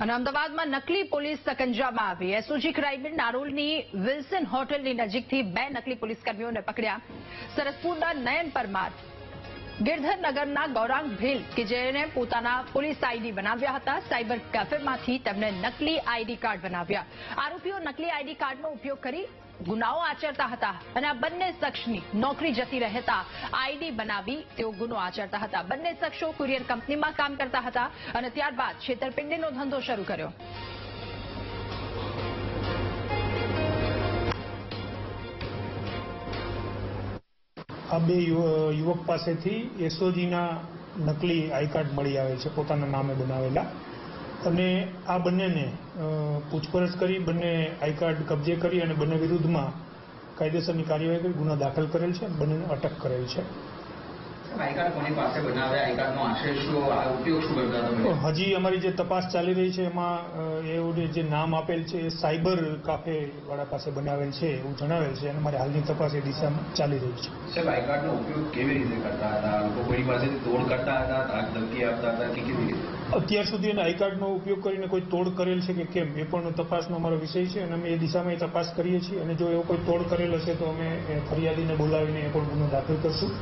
અને અમદાવાદમાં નકલી પોલીસ સકંજામાં આવી. એસઓજી ક્રાઇમે નારોલની વિલ્સન હોટલની નજીકથી બે નકલી પોલીસ કર્મીઓને પકડ્યા. સરસપુરના નયન પરમાર ગિરધરનગરના ગૌરાંગ ભીલ, કે જેને પોતાના પોલીસ આઈડી બનાવ્યા હતા. સાયબર કેફેમાંથી તેમણે નકલી આઈડી કાર્ડ બનાવ્યા. આરોપીઓ નકલી આઈડી કાર્ડનો ઉપયોગ કરી ગુનાઓ આચરતા હતા અને આ બંને શખ્સની નોકરી જતી રહેતા આઈડી બનાવી તેઓ ગુનો આચરતા હતા. બંને શખ્સો કુરિયર કંપનીમાં કામ કરતા હતા અને ત્યારબાદ છેતરપિંડીનો ધંધો શરૂ કર્યો. આ બે યુવક પાસેથી એસઓજીના નકલી આઈ કાર્ડ મળી આવે છે, પોતાના નામે બનાવેલા. અને આ બંનેને પૂછપરછ કરી, બંને આઈ કાર્ડ કબજે કરી અને બંને વિરુદ્ધમાં કાયદેસરની કાર્યવાહી કરી, ગુનો દાખલ કરેલ છે, બંનેને અટક કરેલ છે. હજી અમારી જે તપાસ ચાલી રહી છે એમાં એવું જે નામ આપેલ છે એ સાયબર કાફે વાળા પાસે બનાવેલ છે એવું જણાવેલ છે અને મારી હાલની તપાસ એ દિશામાં ચાલી રહી છે. સાહેબ આઈ કાર્ડનો ઉપયોગ કેવી રીતે કરતા હતા? લોકો કોઈની પાસેથી તોડ કરતા હતા ધાક ધમકી આપતા હતા કે કેવી રીતે? અત્યાર સુધી એના આઈ કાર્ડનો ઉપયોગ કરીને કોઈ તોડ કરેલ છે કે કેમ એ પણ તપાસનો અમારો વિષય છે અને અમે એ દિશામાં એ તપાસ કરીએ છીએ અને જો એવો કોઈ તોડ કરેલ હશે તો અમે ફરિયાદીને બોલાવીને એ પણ ગુનો દાખલ કરશું.